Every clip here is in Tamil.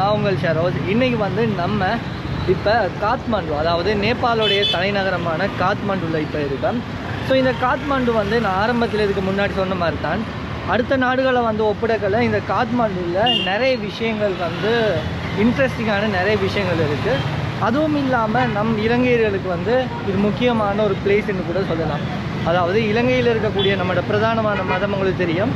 நான் உங்கள் ஷரோஸ் இன்னைக்கு வந்து நம்ம இப்போ காத்மாண்டு அதாவது நேபாளுடைய தலைநகரமான காத்மாண்டுவில் இப்போ இருக்கோம். ஸோ இந்த காத்மாண்டு வந்து நான் ஆரம்பத்தில் இதுக்கு முன்னாடி சொன்ன மாதிரி தான் அடுத்த நாடுகளை வந்து ஒப்பிடக்கல இந்த காத்மாண்டுவில் நிறைய விஷயங்கள் வந்து இன்ட்ரெஸ்டிங்கான நிறைய விஷயங்கள் இருக்குது அதுவும் இல்லாமல் நம் இலங்கையர்களுக்கு வந்து இது முக்கியமான ஒரு பிளேஸ்ன்னு கூட சொல்லலாம். அதாவது இலங்கையில் இருக்கக்கூடிய நம்மளோட பிரதானமான மதம் உங்களுக்கு தெரியும்.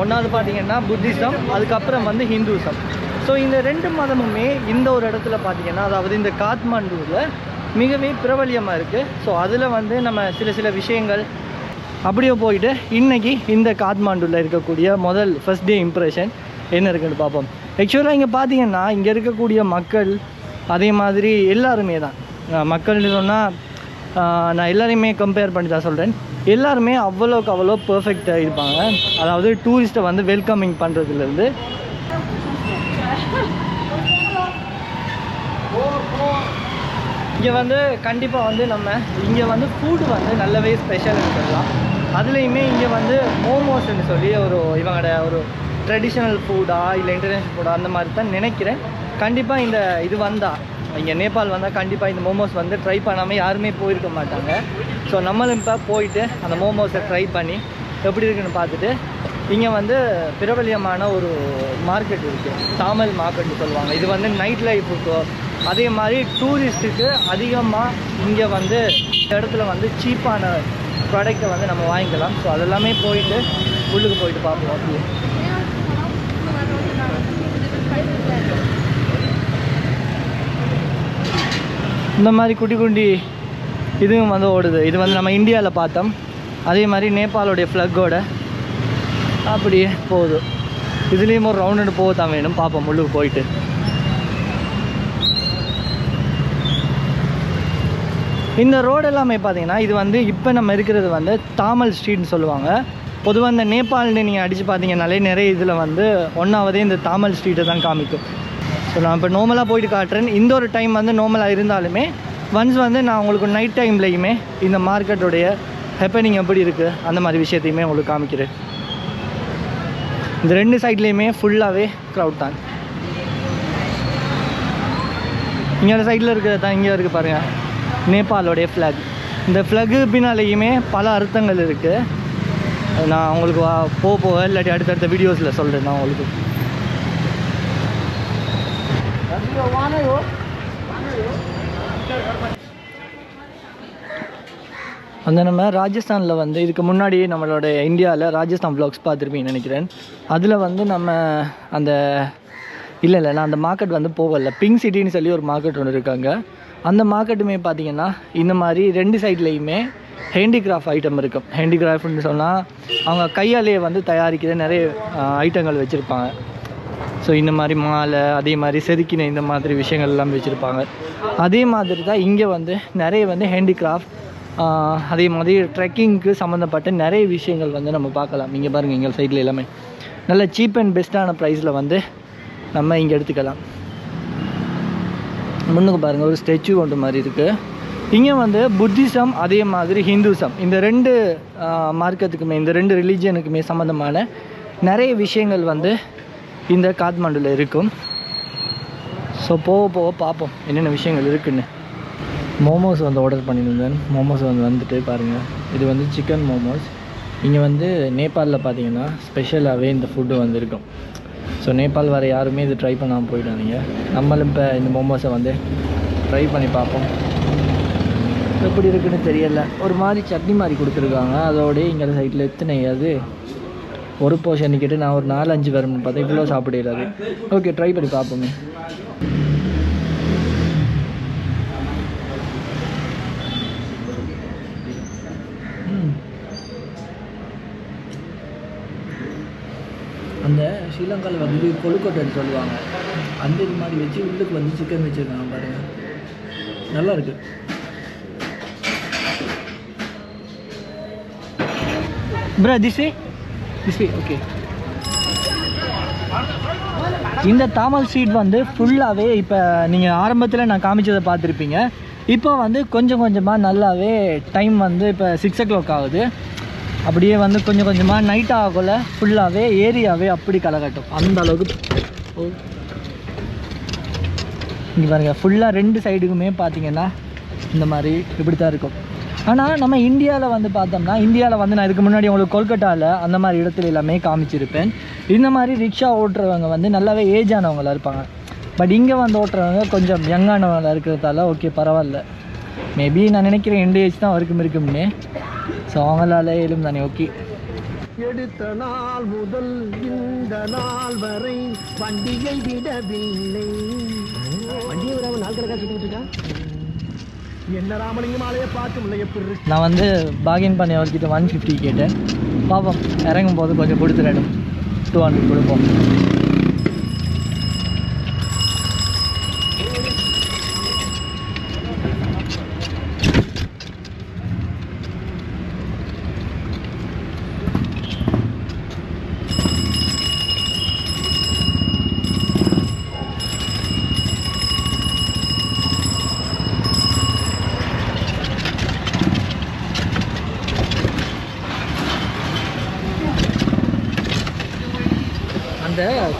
ஒன்றாவது பார்த்தீங்கன்னா புத்திசம் அதுக்கப்புறம் வந்து ஹிந்துசம். ஸோ இந்த ரெண்டு மதமுமே இந்த ஒரு இடத்துல பார்த்தீங்கன்னா அதாவது இந்த காத்மாண்டுவில் மிகவே பிரபலியமாக இருக்குது ஸோ அதில் வந்து நம்ம சில சில விஷயங்கள் அப்படியே போயிட்டு இன்னைக்கு இந்த காத்மாண்டுவில் இருக்கக்கூடிய முதல் ஃபஸ்ட் டே இம்ப்ரெஷன் என்ன இருக்குன்னு பார்ப்போம். ஆக்சுவலாக இங்கே பார்த்தீங்கன்னா இங்கே இருக்கக்கூடிய மக்கள் அதே மாதிரி எல்லாருமே தான். மக்கள்னு சொன்னால் நான் எல்லாரையுமே கம்பேர் பண்ணி தான் சொல்கிறேன் எல்லாருமே அவ்வளோக்கு அவ்வளோ பர்ஃபெக்டாக இருப்பாங்க. அதாவது டூரிஸ்ட்டை வந்து வெல்கமிங் பண்ணுறதுலேருந்து இங்கே வந்து கண்டிப்பாக வந்து நம்ம இங்கே வந்து ஃபுட் வந்து நல்லாவே ஸ்பெஷல்னு சொல்லலாம். அதுலேயுமே இங்கே வந்து மோமோஸ்ன்னு சொல்லி ஒரு இவங்களோட ஒரு ட்ரெடிஷ்னல் ஃபுட்டா இல்லை இன்டர்நேஷ்னல் ஃபுட்டா அந்த மாதிரி தான் நினைக்கிறேன். கண்டிப்பாக இந்த இது வந்தால் இங்கே நேபாள் வந்தால் கண்டிப்பாக இந்த மோமோஸ் வந்து ட்ரை பண்ணாமல் யாருமே போயிருக்க மாட்டாங்க. ஸோ நம்மளும் இப்போ போயிட்டு அந்த மோமோஸை ட்ரை பண்ணி எப்படி இருக்குன்னு பார்த்துட்டு இங்கே வந்து பிரபலியமான ஒரு மார்க்கெட் இருக்குது தாமல் மார்க்கெட்னு சொல்லுவாங்க. இது வந்து நைட் லைஃபுக்கு அதே மாதிரி டூரிஸ்ட்டுக்கு அதிகமாக இங்கே வந்து இந்த இடத்துல வந்து சீப்பான ப்ராடக்ட்டை வந்து நம்ம வாங்கிக்கலாம். ஸோ அதெல்லாமே போயிட்டு உள்ளுக்கு போயிட்டு பார்ப்போம். அப்படியே. இந்த மாதிரி குட்டி குட்டி இதுவும் வந்து ஓடுது. இது வந்து நம்ம இந்தியாவில் பார்த்தோம். அதே மாதிரி நேபாளோடைய ஃப்ளக்கோட அப்படியே போகுது. இதுலேயும் ஒரு ரவுண்டு போக தான் வேணும். பார்ப்போம். உள்ளுக்கு போயிட்டு. இந்த ரோடு எல்லாமே பார்த்தீங்கன்னா இது வந்து இப்போ நம்ம இருக்கிறது வந்து தாமல் ஸ்ட்ரீட்னு சொல்லுவாங்க. பொதுவாக இந்த நேபாளில் நீங்கள் அடித்து பார்த்தீங்கனாலே நிறைய இதில் வந்து ஒன்றாவதே இந்த தாமல் ஸ்ட்ரீட்டை தான் காமிக்கும். ஸோ நான் இப்போ நார்மலாக போயிட்டு காட்டுறேன். இந்த ஒரு டைம் வந்து நார்மலாக இருந்தாலுமே ஒன்ஸ் வந்து நான் உங்களுக்கு நைட் டைம்லையுமே இந்த மார்க்கெட்டோடைய ஹெப்பனிங் எப்படி இருக்குது அந்த மாதிரி விஷயத்தையுமே உங்களுக்கு காமிக்கிறேன். இந்த ரெண்டு சைட்லேயுமே ஃபுல்லாகவே க்ரௌட் தான். இங்கே சைடில் இருக்கிறது தான் இங்கே இருக்குது பாருங்கள் நேபாளோடைய ஃப்ளாக் இந்த ஃப்ளக்கு பின்னாலேயுமே பல அர்த்தங்கள் இருக்குது நான் உங்களுக்கு வா- போக போக இல்லாட்டி அடுத்தடுத்த வீடியோஸில் சொல்கிறேன் நான் உங்களுக்கு. அந்த நம்ம ராஜஸ்தானில் வந்து இதுக்கு முன்னாடி நம்மளோட இந்தியாவில் ராஜஸ்தான் ப்ளாக்ஸ் பார்த்துருப்பீங்கன்னு நினைக்கிறேன். அதில் வந்து நம்ம அந்த இல்லை இல்லை நான் அந்த மார்க்கெட் வந்து போகலை. பிங்க் சிட்டின்னு சொல்லி ஒரு மார்க்கெட் ஒன்று இருக்காங்க. அந்த மார்க்கெட்டுமே பார்த்தீங்கன்னா இந்த மாதிரி ரெண்டு சைட்லேயுமே ஹேண்டிகிராஃப்ட் ஐட்டம் இருக்கும். ஹேண்டிகிராஃப்ட்னு சொன்னால் அவங்க கையாலேயே வந்து தயாரிக்கிற நிறைய ஐட்டங்கள் வச்சுருப்பாங்க. ஸோ இந்த மாதிரி மாலை அதே மாதிரி செதுக்கின இந்த மாதிரி விஷயங்கள் எல்லாம் வச்சுருப்பாங்க. அதே மாதிரி தான் இங்கே வந்து நிறைய வந்து ஹேண்டிகிராஃப்ட் அதே மாதிரி ட்ரெக்கிங்க்கு சம்மந்தப்பட்ட நிறைய விஷயங்கள் வந்து நம்ம பார்க்கலாம். இங்கே பாருங்கள் எங்கள் சைடில் எல்லாமே. நல்ல சீப் அண்ட் பெஸ்ட்டான ப்ரைஸில் வந்து நம்ம இங்கே எடுத்துக்கலாம். முன்னுக்கு பாருங்கள் ஒரு ஸ்டெச்சு ஒன்று மாதிரி இருக்குது இங்கே வந்து புத்திசம் அதே மாதிரி ஹிந்துசம். இந்த ரெண்டு மார்க்கத்துக்குமே இந்த ரெண்டு ரிலீஜியனுக்குமே சம்மந்தமான நிறைய விஷயங்கள் வந்து இந்த காத்மாண்டுல இருக்கும். ஸோ போக போக பார்ப்போம் என்னென்ன விஷயங்கள் இருக்குன்னு. மோமோஸ் வந்து ஆர்டர் பண்ணியிருந்தேன். மோமோஸ் வந்து வந்துட்டு பாருங்கள் இது வந்து சிக்கன் மோமோஸ். இங்கே வந்து நேபாளில் பார்த்தீங்கன்னா ஸ்பெஷலாகவே இந்த ஃபுட்டு வந்து இருக்கும். ஸோ நேபாள் வர யாருமே இது ட்ரை பண்ணாமல் போயிடாதீங்க நம்மளும் இப்போ இந்த மோமோஸை வந்து ட்ரை பண்ணி பார்ப்போம். எப்படி இருக்குன்னு தெரியல. ஒரு மாதிரி சட்னி மாதிரி கொடுத்துருக்காங்க. அதோடய இங்கே சைட்டில் எத்தனை அது? ஒரு போர்ஷன் கேட்டு நான் ஒரு நாலு அஞ்சு வரணும்னு பார்த்தா இவ்வளோ சாப்பிடலாது ஓகே ட்ரை பண்ணி பார்ப்போமே. அந்த ஸ்ரீலங்காவில் வந்து கொழுக்கட்டைன்னு சொல்லுவாங்க. அந்த இது மாதிரி வச்சு உள்ளுக்கு வந்து சிக்கன் வச்சுருக்காங்க பாருங்கள் நல்லா இருக்கு. Bro this way this okay இந்த தாமல் ஸ்ட்ரீட் வந்து ஃபுல்லாகவே இப்போ நீங்கள் ஆரம்பத்தில் நான் காமிச்சதை பார்த்துருப்பீங்க. இப்போ வந்து கொஞ்சம் கொஞ்சமாக நல்லாவே டைம் வந்து இப்போ சிக்ஸ் ஓ கிளாக் ஆகுது. அப்படியே வந்து கொஞ்சம் கொஞ்சமாக நைட் ஆகல ஃபுல்லாகவே ஏரியாவே அப்படி களைகட்டும் அந்த அளவுக்கு ஓ. இங்கே பாருங்கள் ஃபுல்லாக ரெண்டு சைடுக்குமே பார்த்தீங்கன்னா இந்த மாதிரி இப்படி தான் இருக்கும். ஆனால் நம்ம இந்தியாவில் வந்து பார்த்தோம்னா இந்தியாவில் வந்து நான் இதுக்கு முன்னாடி உங்களுக்கு கொல்கட்டாவில் அந்த மாதிரி இடத்துல எல்லாமே காமிச்சிருப்பேன். இந்த மாதிரி ரிக்ஷா ஓட்டுறவங்க வந்து நல்லாவே ஏஜ் ஆனவங்களாக இருப்பாங்க. பட் இங்கே வந்து ஓட்டுறவங்க கொஞ்சம் யங்கானவங்களா இருக்கிறதால ஓகே பரவாயில்ல. மேபி நான் நினைக்கிறேன் எண்டு ஏஜ் தான் வரைக்கும் இருக்கும்னு. ஸோ அவங்களால ஏழும் தானே ஓகே எடுத்த நாள் முதல் இந்த நாள் வரை வண்டியை விடவில்லை. வண்டியை விடாம நாள் கணக்கா சுத்திட்டு இருக்கா? என்ன ராமலிங்கம் ஆலைய பார்க்க முடியல எப்படி நான் வந்து பாகின் பண்ணி அவர்கிட்ட ஒன் ஃபிஃப்டி கேட்டேன். பார்ப்போம் இறங்கும் போது கொஞ்சம் கொடுத்துடணும். டூ ஹண்ட்ரட் கொடுப்போம்.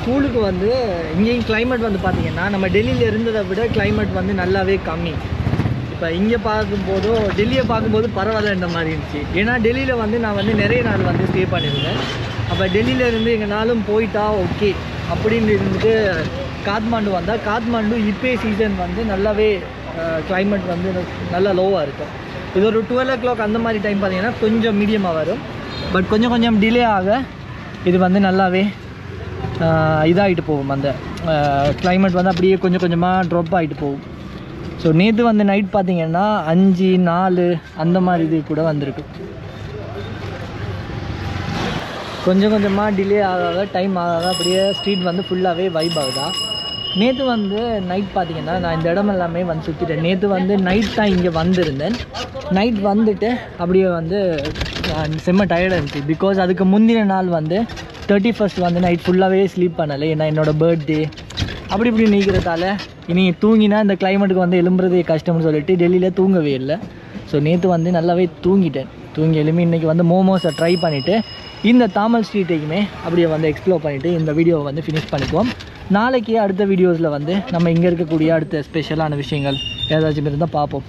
ஸ்கூலுக்கு வந்து இங்கேயும் கிளைமேட் வந்து பார்த்தீங்கன்னா நம்ம டெல்லியில் இருந்ததை விட கிளைமேட் வந்து நல்லாவே கம்மி. இப்போ இங்கே பார்க்கும்போதோ டெல்லியை பார்க்கும்போது பரவாயில்லன்ற மாதிரி இருந்துச்சு. ஏன்னா டெல்லியில் வந்து நான் வந்து நிறைய நாள் வந்து ஸ்டே பண்ணியிருந்தேன். அப்போ டெல்லியில் இருந்து எங்கேனாலும் போயிட்டா ஓகே அப்படின்னு இருந்துட்டு காத்மாண்டு வந்தால் காத்மாண்டு இப்போ சீசன் வந்து நல்லாவே கிளைமேட் வந்து நல்லா லோவாக இருக்கும். இது ஒரு டுவெல் ஓ கிளாக் அந்த மாதிரி டைம் பார்த்தீங்கன்னா கொஞ்சம் மீடியமாக வரும். பட் கொஞ்சம் கொஞ்சம் டிலே ஆக இது வந்து நல்லாவே இதாகிட்டு போகும் அந்த கிளைமேட் வந்து அப்படியே கொஞ்சம் கொஞ்சமாக ட்ராப் ஆகிட்டு போகும். ஸோ நேற்று வந்து நைட் பார்த்தீங்கன்னா அஞ்சு நாலு அந்த மாதிரி இது கூட வந்திருக்கு. கொஞ்சம் கொஞ்சமாக டிலே ஆகாத டைம் ஆகாத அப்படியே ஸ்ட்ரீட் வந்து ஃபுல்லாகவே வைப் ஆகுதா? நேற்று வந்து நைட் பார்த்தீங்கன்னா நான் இந்த இடம் எல்லாமே வந்து சுற்றிட்டேன் நேற்று வந்து நைட் தான் இங்கே வந்திருந்தேன். நைட் வந்துட்டு அப்படியே வந்து செம்ம டயர்டாக இருந்துச்சு. பிகாஸ் அதுக்கு முந்தின நாள் வந்து தேர்ட்டி ஃபஸ்ட் வந்து நைட் ஃபுல்லாகவே ஸ்லீப் பண்ணலை. ஏன்னா என்னோடய பர்த்டே அப்படி இப்படி நீக்கிறதால இனி தூங்கினா இந்த கிளைமேட்டுக்கு வந்து எழும்புறதே கஷ்டம்னு சொல்லிட்டு டெல்லியில் தூங்கவே இல்லை. ஸோ நேற்று வந்து நல்லாவே தூங்கிட்டேன். தூங்கி எழுப்பி இன்றைக்கி வந்து மோமோஸை ட்ரை பண்ணிவிட்டு இந்த தாமல் ஸ்ட்ரீட்டையுமே அப்படியே வந்து எக்ஸ்ப்ளோர் பண்ணிவிட்டு இந்த வீடியோவை வந்து ஃபினிஷ் பண்ணிக்குவோம். நாளைக்கு அடுத்த வீடியோஸில் வந்து நம்ம இங்கே இருக்கக்கூடிய அடுத்த ஸ்பெஷலான விஷயங்கள் ஏதாச்சும் இருந்தால் பார்ப்போம்.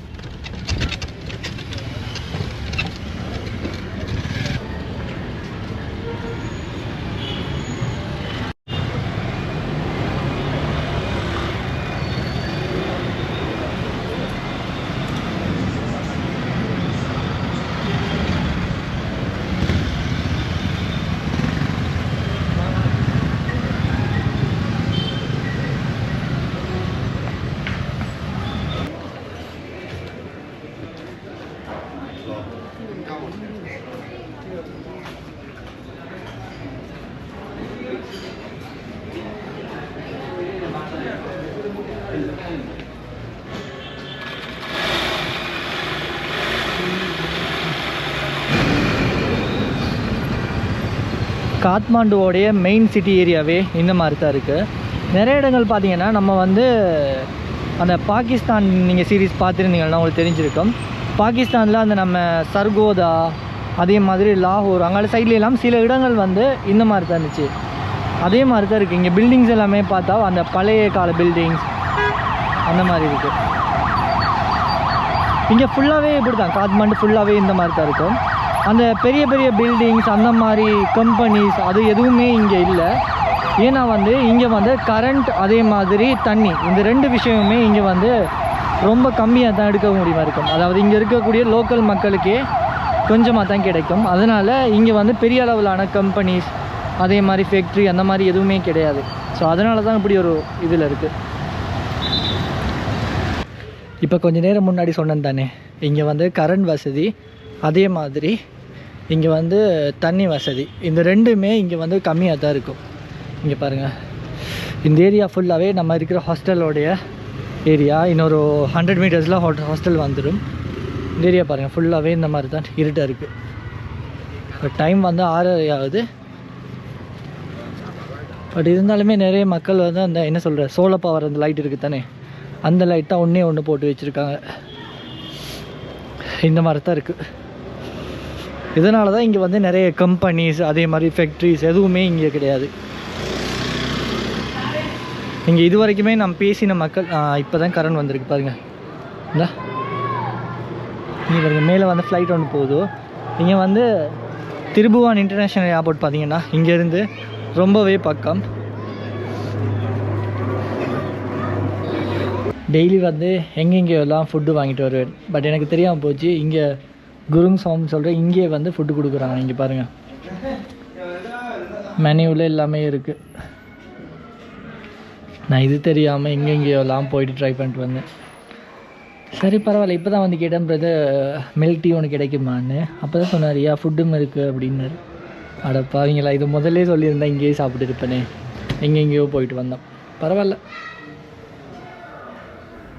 காத்மாண்டுவோடைய மெயின் சிட்டி ஏரியாவே இந்த மாதிரி தான் இருக்குது நிறைய இடங்கள் பார்த்தீங்கன்னா நம்ம வந்து அந்த பாகிஸ்தான் நீங்கள் சீரீஸ் பார்த்துருந்தீங்கன்னா உங்களுக்கு தெரிஞ்சிருக்கும். பாகிஸ்தானில் அந்த நம்ம சர்கோதா அதே மாதிரி லாகூர் அங்கே சைட்ல எல்லாம் சில இடங்கள் வந்து இந்த மாதிரி தான் இருந்துச்சு. அதே மாதிரி தான் இருக்குது இங்கே பில்டிங்ஸ் எல்லாமே பார்த்தா அந்த பழைய கால பில்டிங்ஸ் அந்த மாதிரி இருக்குது இங்கே ஃபுல்லாகவே இப்படி தான் காத்மாண்டு ஃபுல்லாகவே இந்த மாதிரி தான் இருக்கும். அந்த பெரிய பெரிய பில்டிங்ஸ் அந்த மாதிரி கம்பெனிஸ் அது எதுவுமே இங்கே இல்லை. ஏன்னா வந்து இங்கே வந்து கரண்ட் அதே மாதிரி தண்ணி. இந்த ரெண்டு விஷயமுமே இங்கே வந்து ரொம்ப கம்மியாக தான் எடுக்க முடியுமா இருக்கும். அதாவது இங்கே இருக்கக்கூடிய லோக்கல் மக்களுக்கே கொஞ்சமாக தான் கிடைக்கும். அதனால் இங்கே வந்து பெரிய அளவிலான கம்பெனிஸ் அதே மாதிரி ஃபேக்ட்ரி அந்த மாதிரி எதுவுமே கிடையாது. ஸோ அதனால தான் இப்படி ஒரு இதில் இருக்குது இப்போ கொஞ்ச நேரம் முன்னாடி சொன்னேன் தானே இங்கே வந்து கரண்ட் வசதி அதே மாதிரி இங்கே வந்து தண்ணி வசதி. இந்த ரெண்டுமே இங்கே வந்து கம்மியாக தான் இருக்கும். இங்கே பாருங்கள் இந்த ஏரியா ஃபுல்லாகவே நம்ம இருக்கிற ஹாஸ்டலோடைய ஏரியா இன்னொரு ஹண்ட்ரட் மீட்டர்ஸில் ஹாஸ்டல் வந்துடும் இந்த ஏரியா பாருங்கள் ஃபுல்லாகவே இந்த மாதிரி தான் இருட்டாக இருக்குது டைம் வந்து ஆறரை ஆகுது. பட் இருந்தாலுமே நிறைய மக்கள் வந்து அந்த என்ன சொல்கிற சோலார் பவர் அந்த லைட் இருக்குது தானே? அந்த லைட் தான் ஒன்றே ஒன்று போட்டு வச்சுருக்காங்க. இந்த மாதிரி தான் இருக்குது இதனால தான் இங்கே வந்து நிறைய கம்பெனிஸ் அதே மாதிரி ஃபேக்ட்ரிஸ் எதுவுமே இங்கே கிடையாது. இங்கே இது வரைக்குமே நம்ம பேசின மக்கள் இப்போ தான் கரண்ட் வந்திருக்கு. பாருங்கள் இந்தா. இங்கே பாருங்கள் மேலே வந்து ஃப்ளைட் ஒன்று போகுது. இங்கே வந்து திருபுவான் இன்டர்நேஷ்னல் ஏர்போர்ட் பார்த்தீங்கன்னா இங்கேருந்து ரொம்பவே பக்கம். டெய்லி வந்து எங்கெங்கெல்லாம் ஃபுட்டு வாங்கிட்டு வருவேன். பட் எனக்கு தெரியாமல் போச்சு. இங்கே குருங் சாமி சொல்கிற இங்கே வந்து ஃபுட்டு கொடுக்குறாங்க. இங்கே பாருங்கள் மெனுவில் எல்லாமே இருக்குது நான் இது தெரியாமல் எங்கெங்கேயோலாம் போயிட்டு ட்ரை பண்ணிட்டு வந்தேன். சரி பரவாயில்ல. இப்போ தான் வந்து கேட்டேன் பிரதர் மில்க் டீ ஒன்று கிடைக்குமான்னு. அப்போ தான் சொன்னார் யா ஃபுட்டும் இருக்குது அப்படின்னாரு. அட பாவீங்களா இது முதல்லே சொல்லியிருந்தேன் இங்கேயே சாப்பிட்டு இருப்பேனே. எங்கெங்கேயோ போயிட்டு வந்தோம். பரவாயில்ல.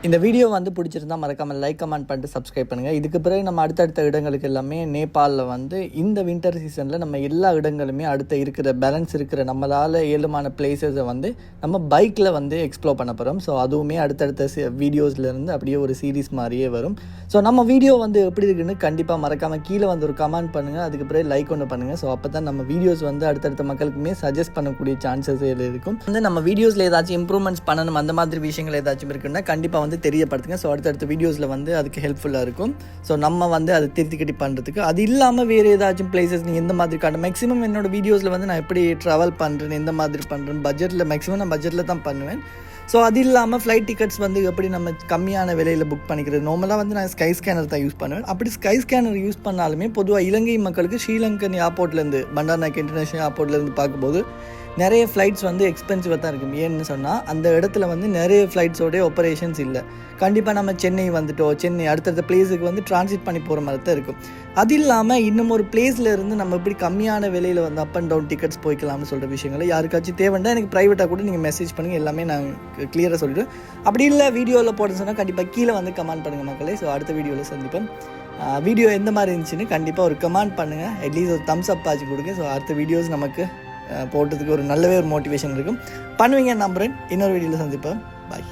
இந்த வீடியோ வந்து பிடிச்சிருந்தா மறக்காமல் லைக் கமெண்ட் பண்ணிட்டு சப்ஸ்கிரைப் பண்ணுங்கள் இதுக்கு பிறகு நம்ம அடுத்தடுத்த இடங்களுக்கு எல்லாமே நேபாளில் வந்து இந்த வின்டர் சீசனில் நம்ம எல்லா இடங்களுமே அடுத்த இருக்கிற பேலன்ஸ் இருக்கிற நம்மளால் ஏழுமான பிளேசஸை வந்து நம்ம பைக்கில் வந்து எக்ஸ்ப்ளோர் பண்ண போகிறோம் ஸோ அதுவுமே அடுத்தடுத்த வீடியோஸ்லேருந்து அப்படியே ஒரு சீரீஸ் மாதிரியே வரும். ஸோ நம்ம வீடியோ வந்து எப்படி இருக்குன்னு கண்டிப்பாக மறக்காமல் கீழே வந்து ஒரு கமெண்ட் பண்ணுங்கள் அதுக்கு பிறகு லைக் ஒன்று பண்ணுங்கள் ஸோ அப்போ தான் நம்ம வீடியோஸ் வந்து அடுத்தடுத்த மக்களுக்குமே சஜஸ்ட் பண்ணக்கூடிய சான்சஸ் இருக்கும். வந்து நம்ம வீடியோஸில் ஏதாச்சும் இம்ப்ரூவ்மெண்ட்ஸ் பண்ணணும் அந்த மாதிரி விஷயங்கள் ஏதாச்சும் இருக்குன்னா கண்டிப்பாக வந்து தெரியப்படுத்துங்க. ஸோ அடுத்தடுத்த வீடியோஸில் வந்து அதுக்கு ஹெல்ப்ஃபுல்லாக இருக்கும். ஸோ நம்ம வந்து அதை திருத்திக்கட்டி பண்ணுறதுக்கு அது இல்லாமல் வேறு ஏதாச்சும் பிளேசஸ் நீங்கள் எந்த மாதிரி காட்ட மேக்ஸிமம் என்னோட வீடியோஸில் வந்து நான் எப்படி ட்ராவல் பண்ணுறேன் எந்த மாதிரி பண்ணுறேன் பட்ஜெட்டில் மேக்ஸிமம் நான் பட்ஜெட்டில் தான் பண்ணுவேன். ஸோ அது இல்லாமல் ஃப்ளைட் டிக்கெட்ஸ் வந்து எப்படி நம்ம கம்மியான விலையில் புக் பண்ணிக்கிறது? நார்மலாக வந்து நான் ஸ்கை ஸ்கேனர் தான் யூஸ் பண்ணுவேன். அப்படி ஸ்கை ஸ்கேனர் யூஸ் பண்ணாலுமே பொதுவாக இலங்கை மக்களுக்கு ஸ்ரீலங்கன் ஏர்போர்ட்லேருந்து பண்டார்நாயக் இன்டர்நேஷனல் ஏர்போர்ட்லேருந்து பார்க்கும்போது நிறைய ஃப்ளைட்ஸ் வந்து எக்ஸ்பென்சிவாக தான் இருக்கும். ஏன்னு சொன்னால் அந்த இடத்துல வந்து நிறைய ஃப்ளைட்ஸோடைய ஆப்ரேஷன்ஸ் இல்லை. கண்டிப்பாக நம்ம சென்னை வந்துட்டோம் சென்னை அடுத்தடுத்த பிளேஸுக்கு வந்து டிரான்சிட் பண்ணி போகிற மாதிரி தான் இருக்கும். அது இல்லாமல் இன்னும் ஒரு பிளேஸில் இருந்து நம்ம இப்படி கம்மியான விலையில் வந்து அப் அண்ட் டவுன் டிக்கெட்ஸ் போய்க்கலாம்னு சொல்கிற விஷயங்களை யாருக்காச்சும் தேவைன்னா எனக்கு ப்ரைவேட்டாக கூட நீங்கள் மெசேஜ் பண்ணுங்கள் எல்லாமே நான் கிளியராக சொல்லிடுவேன். அப்படி இல்லை வீடியோவில் போட சொன்னால் கண்டிப்பாக கீழே வந்து கமெண்ட் பண்ணுங்கள் மக்களே. ஸோ அடுத்த வீடியோவில் சந்திப்போம். வீடியோ எந்த மாதிரி இருந்துச்சுன்னு கண்டிப்பாக ஒரு கமெண்ட் பண்ணுங்கள் அட்லீஸ்ட் ஒரு தம்ஸ் அப் ஆச்சு கொடுங்க. ஸோ அடுத்த வீடியோஸ் நமக்கு போட்டதுக்கு ஒரு நல்லவே ஒரு மோட்டிவேஷன் இருக்கும். பண்ணுவீங்க நம்புறேன். இன்னொரு வீடியோவில் சந்திப்பேன் பாய்